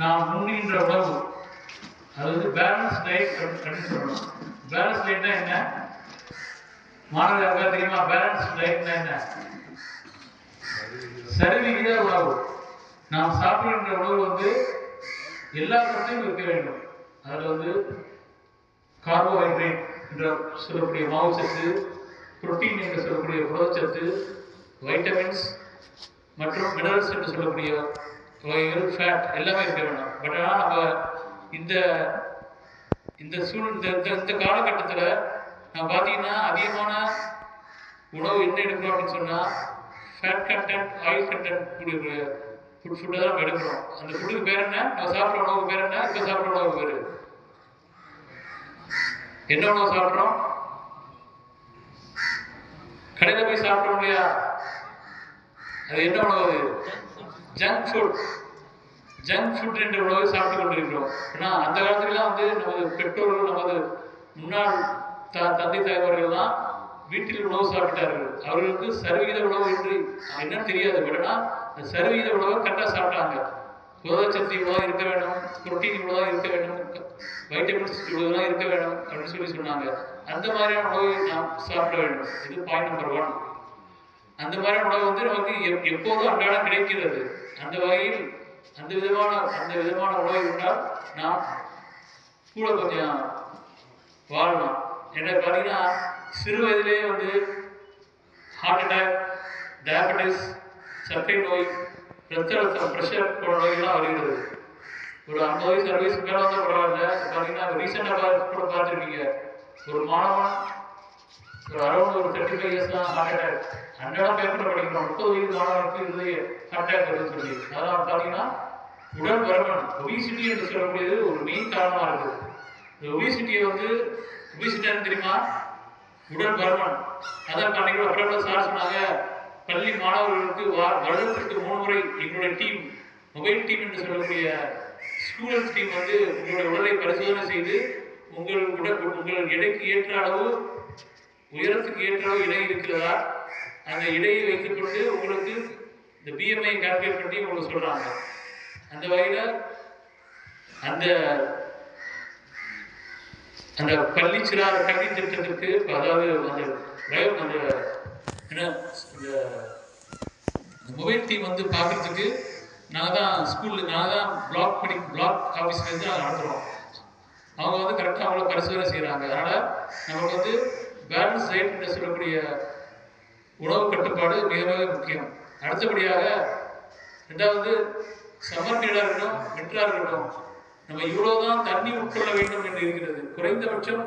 நாம் உண்ணுகின்ற உணவு அதாவது பேலன்ஸ் டயட் அப்படின்னு சொல்லணும். பேலன்ஸ் டயட்னா என்ன? மாணவர்கள் தெரியுமா? பேலன்ஸ் டயட்னா என்ன? சரிவிகித உணவு. நாம் சாப்பிடுகின்ற உணவு வந்து எல்லா சத்தையும் இருக்க வேண்டும். அதில் வந்து கார்போஹைட்ரேட் என்ற சொல்லக்கூடிய மாவு சத்து புரோட்டீன் என்று சொல்லக்கூடிய புரதச்சத்து வைட்டமின்ஸ் மற்றும் மினரல்ஸ் என்று சொல்லக்கூடிய ஃபேட் எல்லாமே இருக்க வேணும். பட் ஆனால் நம்ம இந்த இந்த சூழ் இந்த இந்த- காலகட்டத்தில் நான் பார்த்தீங்கன்னா அதிகமான உணவு என்ன எடுக்கிறோம் அப்படின்னு சொன்னால் ஃபேட் கண்டென்ட் ஆயில் கண்டென்ட் கூடிய ஃபுட் ஃபுட்டை தான் நம்ம எடுக்கிறோம். அந்த ஃபுட்டுக்கு பேர் என்ன? நம்ம சாப்பிட்ற உணவு பேர் என்ன? இப்போ சாப்பிட்ற உணவுக்கு பேர். என்ன உணவு சாப்பிட்றோம்? கடையில் போய் சாப்பிட்றோம் இல்லையா? அது என்ன உணவு அது? ஜங்க் ஃபுட் ஜங்க் ஃபுட் என்ற உணவை சாப்பிட்டு கொண்டிருக்கிறோம். ஏன்னா அந்த காலத்துலலாம் வந்து நமது பெற்றோர்கள் நமது முன்னாள் த தந்தை தாய்மார்கள்லாம் வீட்டில் உணவு சாப்பிட்டார்கள். அவர்களுக்கு சர்வீத உணவு என்று என்னன்னு தெரியாது. பட் ஆனால் அந்த சரிவிகித உணவை கரெக்டாக சாப்பிட்டாங்க. புரதச்சத்து இவ்வளோ இருக்க வேண்டும். புரோட்டீன் இவ்வளோ இருக்க வேண்டும். வைட்டமின்ஸ் இவ்வளோ இருக்க வேண்டும் அப்படின்னு சொல்லி சொன்னாங்க. அந்த மாதிரியான உணவை நாம் சாப்பிட வேண்டும். இது பாயிண்ட் நம்பர் ஒன் அந்த மாதிரி உணவு வந்து நமக்கு எப்- எப்போதும் அன்றாடம் கிடைக்கிறது. அந்த வகையில் அந்த விதமான அந்த விதமான உணவை உண்டால் நாம் கூட கொஞ்சம் வாழலாம் என்ன பார்த்தீங்கன்னா சிறு வயதிலேயே வந்து ஹார்ட் அட்டாக் டயபெட்டிஸ் சர்க்கரை நோய் ரத்த அழுத்தம் ப்ரெஷர் போன்ற நோய்கள்லாம் வருகிறது. ஒரு ஐம்பது வயசு அறுபது வயசு மேலே வந்தால் பரவாயில்ல பார்த்தீங்கன்னா ரீசெண்டாக கூட பார்த்துருக்கீங்க ஒரு மாணவன் ஒரு அரௌண்ட் ஒரு தேர்ட்டி தான் ஹார்ட் அன்றாடம் பேப்பர் படிக்கிறோம் முப்பது வயது மாணவனுக்கு இருதய ஹார்ட் அட்டாக் வருதுன்னு சொல்லி அதான் பார்த்தீங்கன்னா உடல் பருமன் ஒபிசிட்டி என்று சொல்லக்கூடியது ஒரு மெயின் காரணமாக இருக்குது. இந்த ஒபிசிட்டியை வந்து ஒபிசிட்டின்னு தெரியுமா? உடல் பருமன். அதான் அன்னைக்கு அப்புறம் சார் சொன்னாங்க பள்ளி மாணவர்களுக்கு வா- வருடத்திற்கு மூணு முறை எங்களுடைய டீம் மொபைல் டீம் என்று சொல்லக்கூடிய ஸ்டூடெண்ட்ஸ் டீம் வந்து உங்களுடைய உடலை பரிசோதனை செய்து உங்கள் உடல் உங்கள் எடைக்கு ஏற்ற அளவு உயரத்துக்கு ஏற்ற இடை இருக்கிறதா? அந்த இடையை வைத்துக்கொண்டு உங்களுக்கு இந்த பிஎம்ஐ கால்குலேட் பண்ணி உங்களுக்கு சொல்றாங்க. அந்த வகையில அந்த அந்த பள்ளி சிறார் கல்வி திட்டத்திற்கு அதாவது அந்த பயம் அந்த என்ன இந்த மொபைல் டீம் வந்து பார்க்கறதுக்கு நாங்கள் தான் ஸ்கூலில் நாங்கள் தான் பிளாக் படி பிளாக் ஆஃபீஸ்லேருந்து நாங்கள் நடத்துகிறோம் அவங்க வந்து கரெக்டாக அவங்கள பரிசோதனை செய்கிறாங்க அதனால் நமக்கு வந்து பேலன்ஸ் டயட் என்று சொல்லக்கூடிய உணவு கட்டுப்பாடு மிக மிக முக்கியம். அடுத்தபடியாக ரெண்டாவது சம்மர் பீரியடாக இருக்கட்டும் வின்டராக இருக்கட்டும் நம்ம இவ்வளவுதான் தண்ணி உட்கொள்ள வேண்டும் என்று இருக்கிறது. குறைந்தபட்சம்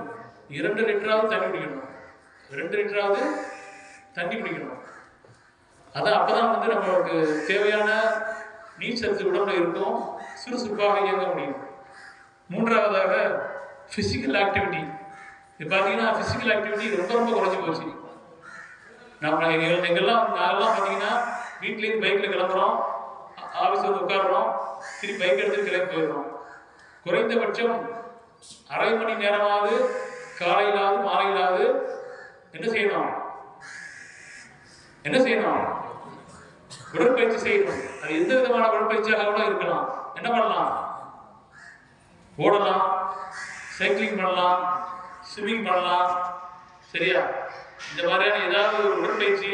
இரண்டு லிட்டராவது தண்ணி குடிக்கணும். ரெண்டு லிட்டராவது தண்ணி குடிக்கணும். அதான் அப்பதான் வந்து நம்மளுக்கு தேவையான நீர் சத்து உடம்புல இருக்கும். சுறுசுறுப்பாக இயங்க முடியும். மூன்றாவதாக ஃபிசிக்கல் ஆக்டிவிட்டி இப்போ பார்த்தீங்கன்னா ஃபிசிக்கல் ஆக்டிவிட்டி ரொம்ப ரொம்ப குறைஞ்சி போச்சு. நம்ம எங்கெல்லாம் நாங்கெல்லாம் பார்த்தீங்கன்னா வீட்லேருந்து பைக்கில் கிளம்புறோம். ஆஃபீஸ் வந்து உட்காடுறோம் திருப்பி பைக் எடுத்துட்டு கிளம்பி போயிடுறோம். குறைந்தபட்சம் அரை மணி நேரமாவது காலையிலாவது மாலையிலாவது என்ன செய்யணும்? என்ன செய்யணும்? உடற்பயிற்சி செய்யணும். அது எந்த விதமான உடற்பயிற்சியாக கூட இருக்கலாம். என்ன பண்ணலாம்? ஓடலாம். சைக்கிளிங் பண்ணலாம். ஸ்விம்மிங் பண்ணலாம். சரியா? இந்த மாதிரியான ஏதாவது ஒரு உடற்பயிற்சி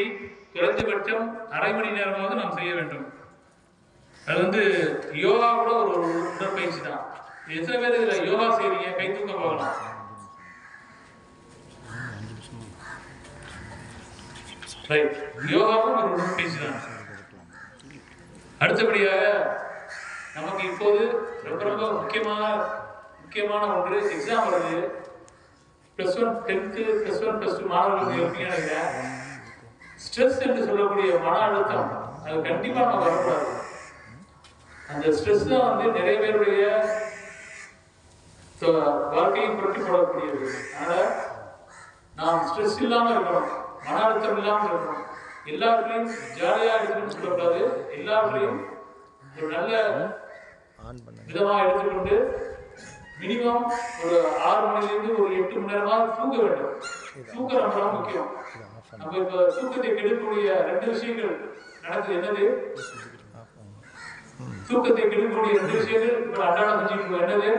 குறைந்தபட்சம் அரை மணி நேரமாவது நாம் செய்ய வேண்டும். அது வந்து யோகா கூட ஒரு உடற்பயிற்சி தான். எத்தனை பேர் இதுல யோகா செய்றீங்க? கை தூக்க போகலாம். ரைட் யோகாவும் ஒரு உடற்பயிற்சி தான். அடுத்தபடியாக நமக்கு இப்போது ரொம்ப ரொம்ப முக்கியமான முக்கியமான ஒன்று எக்ஸாம் வருது. Plus one tenth plus one plus two மாணவர்களுக்கு எப்படின்னு நினைக்கிறேன் ஸ்ட்ரெஸ் என்று சொல்லக்கூடிய மன அழுத்தம் அது கண்டிப்பாக நம்ம வரக்கூடாது. அந்த ஸ்ட்ரெஸ் தான் வந்து நிறைய பேருடைய வாழ்க்கையை புரட்டி போடக்கூடியது. அதனால நாம் ஸ்ட்ரெஸ் இல்லாம இருக்கணும் மன அழுத்தம் இல்லாம இருக்கணும். எல்லாத்துலையும் ஜாலியா இருக்கணும்னு சொல்லக்கூடாது. எல்லாத்துலையும் ஒரு நல்ல விதமாக எடுத்துக்கொண்டு மினிமம் ஒரு ஆறு மணிலிருந்து ஒரு எட்டு மணி நேரமா தூங்க வேண்டும். தூக்கம் ரொம்ப முக்கியம். நம்ம இப்ப தூக்கத்தை கெடுக்கக்கூடிய ரெண்டு விஷயங்கள் நடக்குது. என்னது? தூக்கத்தை கெடுக்கக்கூடிய ரெண்டு விஷயங்கள். இப்போ அன்றாடம் செஞ்சுட்டு என்னது?